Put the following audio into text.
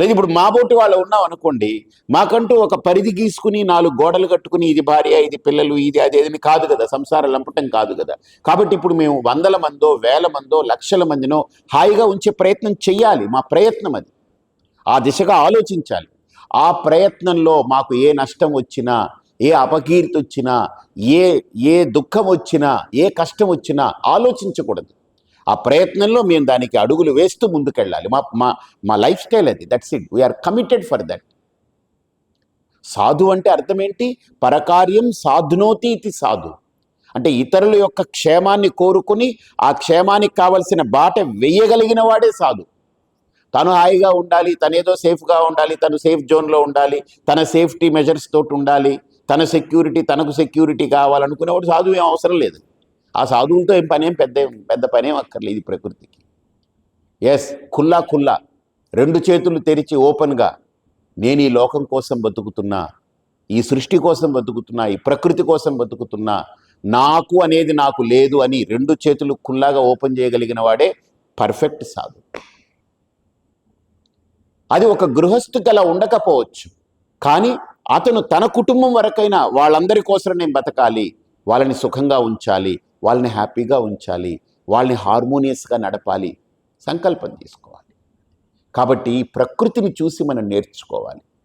లేదు ఇప్పుడు మా బోటి వాళ్ళు ఉన్నాం అనుకోండి మాకంటూ ఒక పరిధి గీసుకుని నాలుగు గోడలు కట్టుకుని ఇది భార్య ఇది పిల్లలు ఇది అది ఏదని కాదు కదా సంసారం లంపటం కాదు కదా. కాబట్టి ఇప్పుడు మేము వందల మందో వేల మందో లక్షల మందినో హాయిగా ఉంచే ప్రయత్నం చెయ్యాలి మా ప్రయత్నం అది. ఆ దిశగా ఆలోచించాలి. ఆ ప్రయత్నంలో మాకు ఏ నష్టం వచ్చినా ఏ అపకీర్తి వచ్చినా ఏ ఏ దుఃఖం వచ్చినా ఏ కష్టం వచ్చినా ఆలోచించకూడదు. ఆ ప్రయత్నంలో మేము దానికి అడుగులు వేస్తూ ముందుకెళ్ళాలి. మా మా మా లైఫ్ స్టైల్ అది. That's it we're committed for that సాధు అంటే అర్థం ఏంటి? పరకార్యం సాధునోతి ఇది సాధు. అంటే ఇతరుల యొక్క క్షేమాన్ని కోరుకుని ఆ క్షేమానికి కావలసిన బాట వేయగలిగిన వాడే సాధు. తను హాయిగా ఉండాలి తనేదో సేఫ్గా ఉండాలి తను సేఫ్ జోన్లో ఉండాలి తన సేఫ్టీ మెజర్స్ తోటి ఉండాలి తన సెక్యూరిటీ తనకు సెక్యూరిటీ కావాలనుకునేవాడు సాధువు ఏం అవసరం లేదు. ఆ సాధువులతో ఏం పనేం పెద్ద పెద్ద పనేం అక్కర్లేదు ప్రకృతికి. ఎస్ ఖుల్లా కుల్లా. రెండు చేతులు తెరిచి ఓపెన్గా నేను ఈ లోకం కోసం బతుకుతున్నా ఈ సృష్టి కోసం బతుకుతున్నా ఈ ప్రకృతి కోసం బతుకుతున్నా నాకు అనేది నాకు లేదు అని రెండు చేతులు కుల్లాగా ఓపెన్ చేయగలిగిన వాడే పర్ఫెక్ట్ సాధు అది ఒక గృహస్థుకి అలా ఉండకపోవచ్చు. కానీ అతను తన కుటుంబం వరకైనా వాళ్ళందరి కోసం నేను బతకాలి వాళ్ళని సుఖంగా ఉంచాలి వాళ్ళని హ్యాపీగా ఉంచాలి వాళ్ళని హార్మోనియస్గా నడపాలి సంకల్పం తీసుకోవాలి. కాబట్టి ప్రకృతిని చూసి మనం నేర్చుకోవాలి.